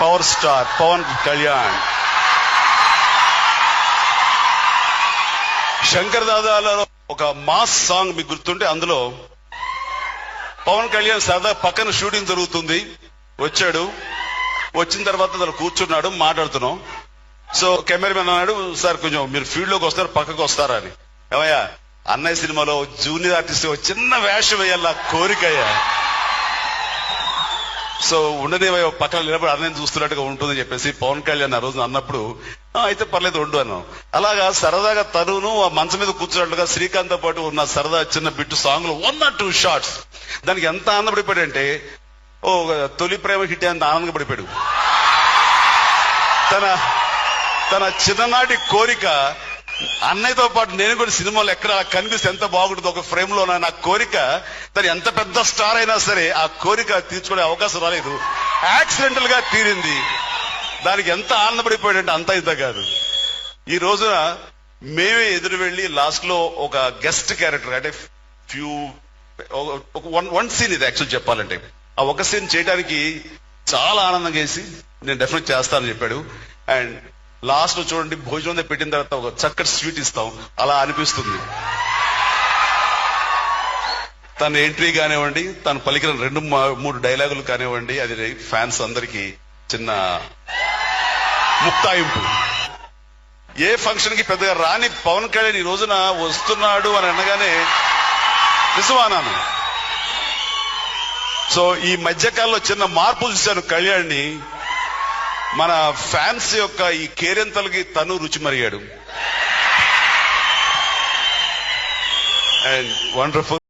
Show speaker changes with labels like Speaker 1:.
Speaker 1: Power star Pawan Kalyan. Shankar దాదాలలో ఒక mass song మీకు గుర్తుంటే అందులో పవన్ కళ్యాణ్ సరదా పక్కన షూటింగ్ జరుగుతుంది. వచ్చాడు. వచ్చిన తర్వాత అతను కూర్చున్నాడు మాట్లాడుతున్నాం. సో కెమెరామెన్ అన్నాడు సార్ కొంచెం మీరు ఫీల్డ్లోకి వస్తారు పక్కకు వస్తారా అని. ఏమయ్యా అన్నయ్య సినిమాలో జూనియర్ ఆర్టిస్ట్ చిన్న వేషం వేయాల కోరికయ్యా. సో ఉండదేవో పక్కన నిలబడి అన్నయ్య చూస్తున్నట్టుగా ఉంటుందని చెప్పేసి పవన్ కళ్యాణ్ ఆ రోజున అన్నప్పుడు అయితే పర్లేదు ఉండు అన్నాం. అలాగా సరదాగా తరును ఆ మంచం మీద కూర్చున్నట్లుగా శ్రీకాంత్తో పాటు ఉన్న సరదా చిన్న బిట్టు సాంగ్లో వన్ ఆర్ టూ షార్ట్స్ దానికి ఎంత ఆనందపడిపోయాడంటే ఓ తొలి ప్రేమ హిట్ అంత ఆనందపడిపోయాడు. తన తన చిన్ననాటి కోరిక అన్నయ్యతో పాటు నేను కూడా సినిమాలు ఎక్కడ కనిపిస్తే ఎంత బాగుంటుంది ఒక ఫ్రేమ్లో నా కోరిక తను ఎంత పెద్ద స్టార్ అయినా సరే ఆ కోరిక తీర్చుకునే అవకాశం రాలేదు. యాక్సిడెంటల్గా తీరింది. దానికి ఎంత ఆనందపడిపోయాడంటే అంత ఇంత కాదు. ఈ రోజున మేమే ఎదురు వెళ్ళి లాస్ట్లో ఒక గెస్ట్ క్యారెక్టర్ అంటే ఫ్యూ వన్ వన్ సీన్ ఇది యాక్చువల్ చెప్పాలంటే. ఆ ఒక సీన్ చేయడానికి చాలా ఆనందంగా వేసి నేను డెఫినెట్ చేస్తానని చెప్పాడు. అండ్ లాస్ట్లో చూడండి భోజనం పెట్టిన తర్వాత ఒక చక్కటి స్వీట్ ఇస్తాం అలా అనిపిస్తుంది. తన ఎంట్రీ కానివ్వండి తను పలికిన రెండు మూడు డైలాగులు కానివ్వండి అది ఫ్యాన్స్ అందరికి చిన్న ముక్తాయింపు. ఏ ఫంక్షన్కి పెద్దగా రాని పవన్ కళ్యాణ్ ఈ రోజున వస్తున్నాడు అని అనగానే నిజమానాను. సో ఈ మధ్యకాలంలో చిన్న మార్పులు చూశాను కళ్యాణ్ని. మన ఫ్యాన్స్ యొక్క ఈ కేరింతలకి తను రుచి మరిగాడు. And wonderful